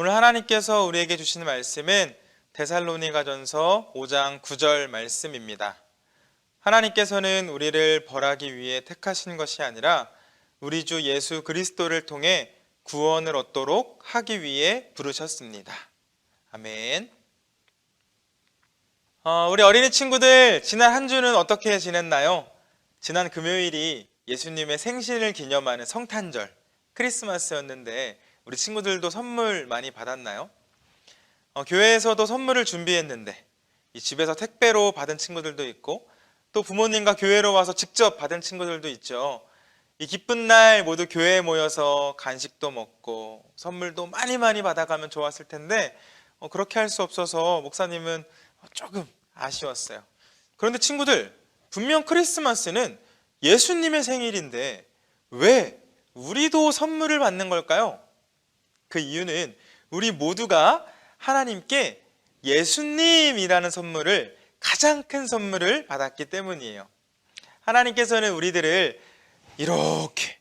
오늘 하나님께서 우리에게 주시는 말씀은 데살로니가전서 5장 9절 말씀입니다. 하나님께서는 우리를 벌하기 위해 택하신 것이 아니라 우리 주 예수 그리스도를 통해 구원을 얻도록 하기 위해 부르셨습니다. 아멘. 어, 우리 어린이 친구들 지난 한 주는 어떻게 지냈나요? 지난 금요일이 예수님의 생신을 기념하는 성탄절 크리스마스였는데 우리 친구들도 선물 많이 받았나요? 어, 교회에서도 선물을 준비했는데 이 집에서 택배로 받은 친구들도 있고 또 부모님과 교회로 와서 직접 받은 친구들도 있죠. 이 기쁜 날 모두 교회에 모여서 간식도 먹고 선물도 많이 많이 받아가면 좋았을 텐데 어, 그렇게 할 수 없어서 목사님은 조금 아쉬웠어요. 그런데 친구들 분명 크리스마스는 예수님의 생일인데 왜 우리도 선물을 받는 걸까요? 그 이유는 우리 모두가 하나님께 예수님이라는 선물을 가장 큰 선물을 받았기 때문이에요. 하나님께서는 우리들을 이렇게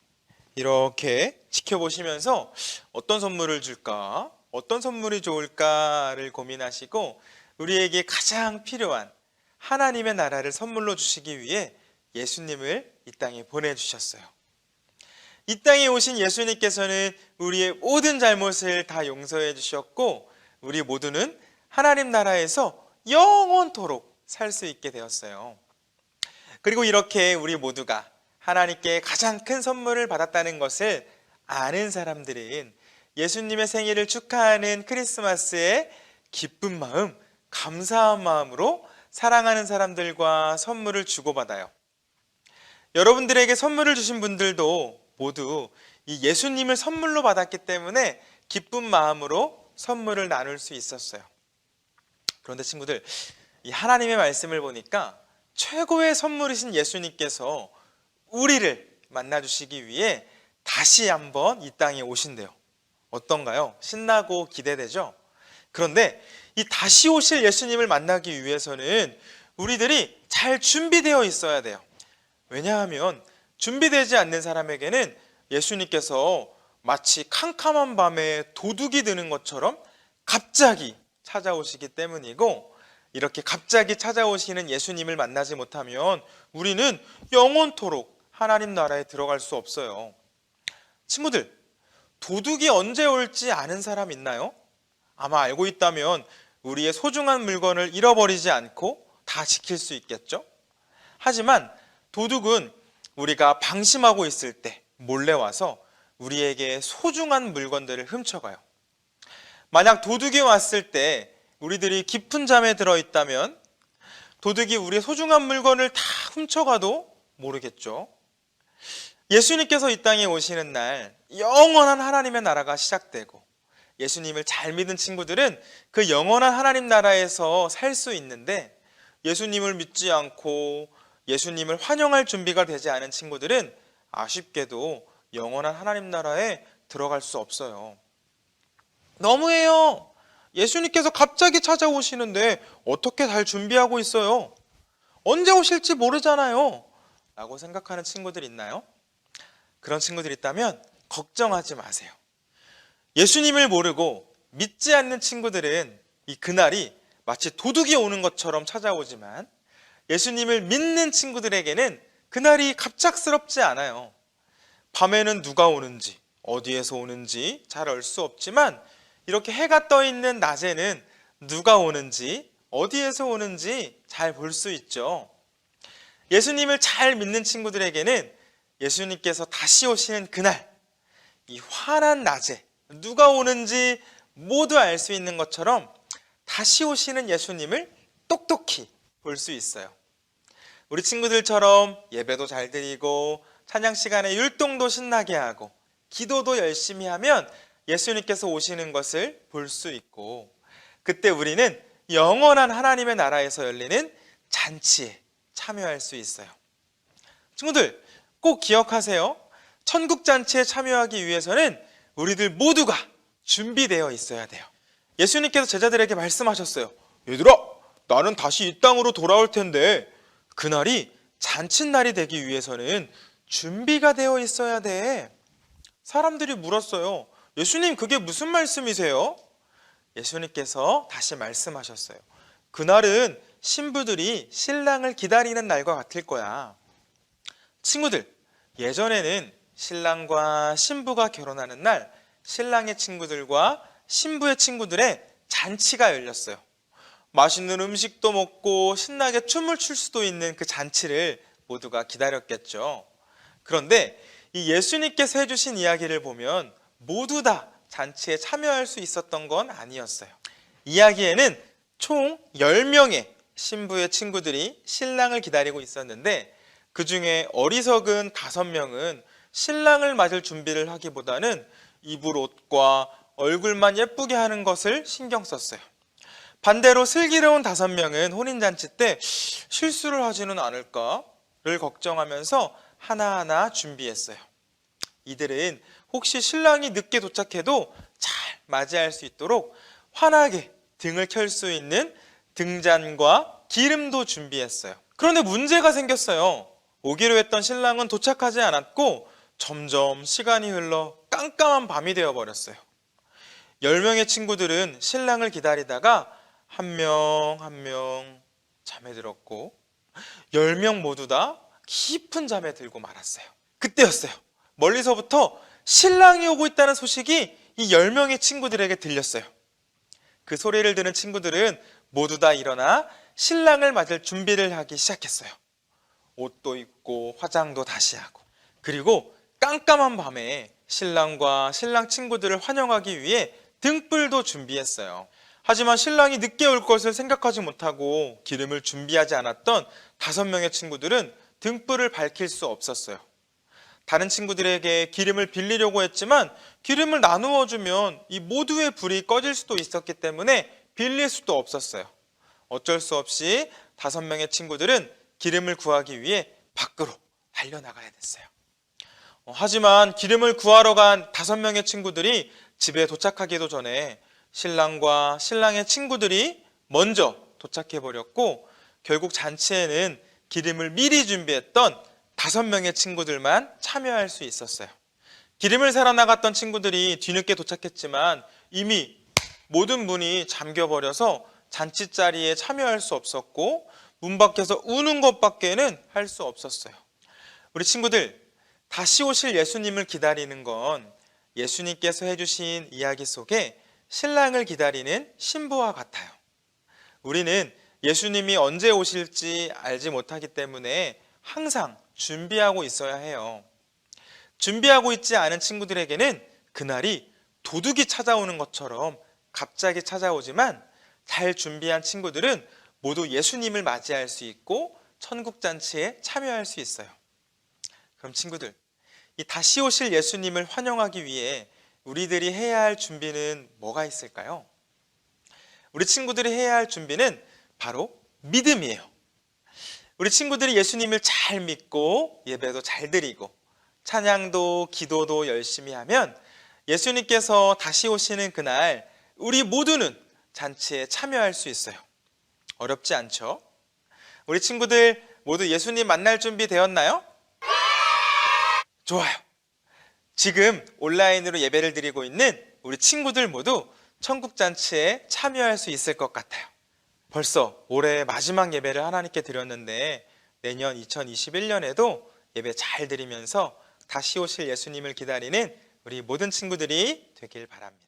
이렇게 지켜보시면서 어떤 선물을 줄까? 어떤 선물이 좋을까를 고민하시고 우리에게 가장 필요한 하나님의 나라를 선물로 주시기 위해 예수님을 이 땅에 보내주셨어요. 이 땅에 오신 예수님께서는 우리의 모든 잘못을 다 용서해 주셨고 우리 모두는 하나님 나라에서 영원토록 살 수 있게 되었어요. 그리고 이렇게 우리 모두가 하나님께 가장 큰 선물을 받았다는 것을 아는 사람들은 예수님의 생일을 축하하는 크리스마스의 기쁜 마음, 감사한 마음으로 사랑하는 사람들과 선물을 주고받아요. 여러분들에게 선물을 주신 분들도 모두 이 예수님을 선물로 받았기 때문에 기쁜 마음으로 선물을 나눌 수 있었어요. 그런데 친구들, 이 하나님의 말씀을 보니까 최고의 선물이신 예수님께서 우리를 만나 주시기 위해 다시 한번 이 땅에 오신대요. 어떤가요? 신나고 기대되죠? 그런데 이 다시 오실 예수님을 만나기 위해서는 우리들이 잘 준비되어 있어야 돼요. 왜냐하면 준비되지 않는 사람에게는 예수님께서 마치 캄캄한 밤에 도둑이 드는 것처럼 갑자기 찾아오시기 때문이고 이렇게 갑자기 찾아오시는 예수님을 만나지 못하면 우리는 영원토록 하나님 나라에 들어갈 수 없어요. 친구들, 도둑이 언제 올지 아는 사람 있나요? 아마 알고 있다면 우리의 소중한 물건을 잃어버리지 않고 다 지킬 수 있겠죠? 하지만 도둑은 우리가 방심하고 있을 때 몰래 와서 우리에게 소중한 물건들을 훔쳐가요. 만약 도둑이 왔을 때 우리들이 깊은 잠에 들어 있다면 도둑이 우리의 소중한 물건을 다 훔쳐가도 모르겠죠. 예수님께서 이 땅에 오시는 날 영원한 하나님의 나라가 시작되고 예수님을 잘 믿은 친구들은 그 영원한 하나님 나라에서 살 수 있는데 예수님을 믿지 않고 예수님을 환영할 준비가 되지 않은 친구들은 아쉽게도 영원한 하나님 나라에 들어갈 수 없어요. 너무해요. 예수님께서 갑자기 찾아오시는데 어떻게 잘 준비하고 있어요? 언제 오실지 모르잖아요. 라고 생각하는 친구들 있나요? 그런 친구들 있다면 걱정하지 마세요. 예수님을 모르고 믿지 않는 친구들은 이 그날이 마치 도둑이 오는 것처럼 찾아오지만 예수님을 믿는 친구들에게는 그날이 갑작스럽지 않아요. 밤에는 누가 오는지, 어디에서 오는지 잘 알 수 없지만 이렇게 해가 떠 있는 낮에는 누가 오는지, 어디에서 오는지 잘 볼 수 있죠. 예수님을 잘 믿는 친구들에게는 예수님께서 다시 오시는 그날, 이 환한 낮에 누가 오는지 모두 알 수 있는 것처럼 다시 오시는 예수님을 똑똑히 볼 수 있어요. 우리 친구들처럼 예배도 잘 드리고 찬양 시간에 율동도 신나게 하고 기도도 열심히 하면 예수님께서 오시는 것을 볼 수 있고 그때 우리는 영원한 하나님의 나라에서 열리는 잔치에 참여할 수 있어요. 친구들 꼭 기억하세요. 천국 잔치에 참여하기 위해서는 우리들 모두가 준비되어 있어야 돼요. 예수님께서 제자들에게 말씀하셨어요. 얘들아, 나는 다시 이 땅으로 돌아올 텐데 그날이 잔칫날이 되기 위해서는 준비가 되어 있어야 돼. 사람들이 물었어요. 예수님, 그게 무슨 말씀이세요? 예수님께서 다시 말씀하셨어요. 그날은 신부들이 신랑을 기다리는 날과 같을 거야. 친구들, 예전에는 신랑과 신부가 결혼하는 날 신랑의 친구들과 신부의 친구들의 잔치가 열렸어요. 맛있는 음식도 먹고 신나게 춤을 출 수도 있는 그 잔치를 모두가 기다렸겠죠. 그런데 이 예수님께서 해주신 이야기를 보면 모두 다 잔치에 참여할 수 있었던 건 아니었어요. 이야기에는 총 10명의 신부의 친구들이 신랑을 기다리고 있었는데 그 중에 어리석은 5명은 신랑을 맞을 준비를 하기보다는 입을 옷과 얼굴만 예쁘게 하는 것을 신경 썼어요. 반대로 슬기로운 다섯 명은 혼인잔치 때 실수를 하지는 않을까를 걱정하면서 하나하나 준비했어요. 이들은 혹시 신랑이 늦게 도착해도 잘 맞이할 수 있도록 환하게 등을 켤 수 있는 등잔과 기름도 준비했어요. 그런데 문제가 생겼어요. 오기로 했던 신랑은 도착하지 않았고 점점 시간이 흘러 깜깜한 밤이 되어 버렸어요. 10명의 친구들은 신랑을 기다리다가 한 명 한 명 잠에 들었고 10명 모두 다 깊은 잠에 들고 말았어요. 그때였어요. 멀리서부터 신랑이 오고 있다는 소식이 이 10명의 친구들에게 들렸어요. 그 소리를 들은 친구들은 모두 다 일어나 신랑을 맞을 준비를 하기 시작했어요. 옷도 입고 화장도 다시 하고 그리고 깜깜한 밤에 신랑과 신랑 친구들을 환영하기 위해 등불도 준비했어요. 하지만 신랑이 늦게 올 것을 생각하지 못하고 기름을 준비하지 않았던 다섯 명의 친구들은 등불을 밝힐 수 없었어요. 다른 친구들에게 기름을 빌리려고 했지만 기름을 나누어 주면 이 모두의 불이 꺼질 수도 있었기 때문에 빌릴 수도 없었어요. 어쩔 수 없이 다섯 명의 친구들은 기름을 구하기 위해 밖으로 달려나가야 됐어요. 어, 하지만 기름을 구하러 간 다섯 명의 친구들이 집에 도착하기도 전에 신랑과 신랑의 친구들이 먼저 도착해 버렸고 결국 잔치에는 기름을 미리 준비했던 다섯 명의 친구들만 참여할 수 있었어요. 기름을 사러 나갔던 친구들이 뒤늦게 도착했지만 이미 모든 문이 잠겨 버려서 잔치 자리에 참여할 수 없었고 문 밖에서 우는 것밖에는 할 수 없었어요. 우리 친구들 다시 오실 예수님을 기다리는 건 예수님께서 해주신 이야기 속에 신랑을 기다리는 신부와 같아요. 우리는 예수님이 언제 오실지 알지 못하기 때문에 항상 준비하고 있어야 해요. 준비하고 있지 않은 친구들에게는 그날이 도둑이 찾아오는 것처럼 갑자기 찾아오지만 잘 준비한 친구들은 모두 예수님을 맞이할 수 있고 천국잔치에 참여할 수 있어요. 그럼 친구들, 이 다시 오실 예수님을 환영하기 위해 우리들이 해야 할 준비는 뭐가 있을까요? 우리 친구들이 해야 할 준비는 바로 믿음이에요. 우리 친구들이 예수님을 잘 믿고 예배도 잘 드리고 찬양도 기도도 열심히 하면 예수님께서 다시 오시는 그날 우리 모두는 잔치에 참여할 수 있어요. 어렵지 않죠? 우리 친구들 모두 예수님 만날 준비 되었나요? 좋아요. 지금 온라인으로 예배를 드리고 있는 우리 친구들 모두 천국잔치에 참여할 수 있을 것 같아요. 벌써 올해 마지막 예배를 하나님께 드렸는데 내년 2021년에도 예배 잘 드리면서 다시 오실 예수님을 기다리는 우리 모든 친구들이 되길 바랍니다.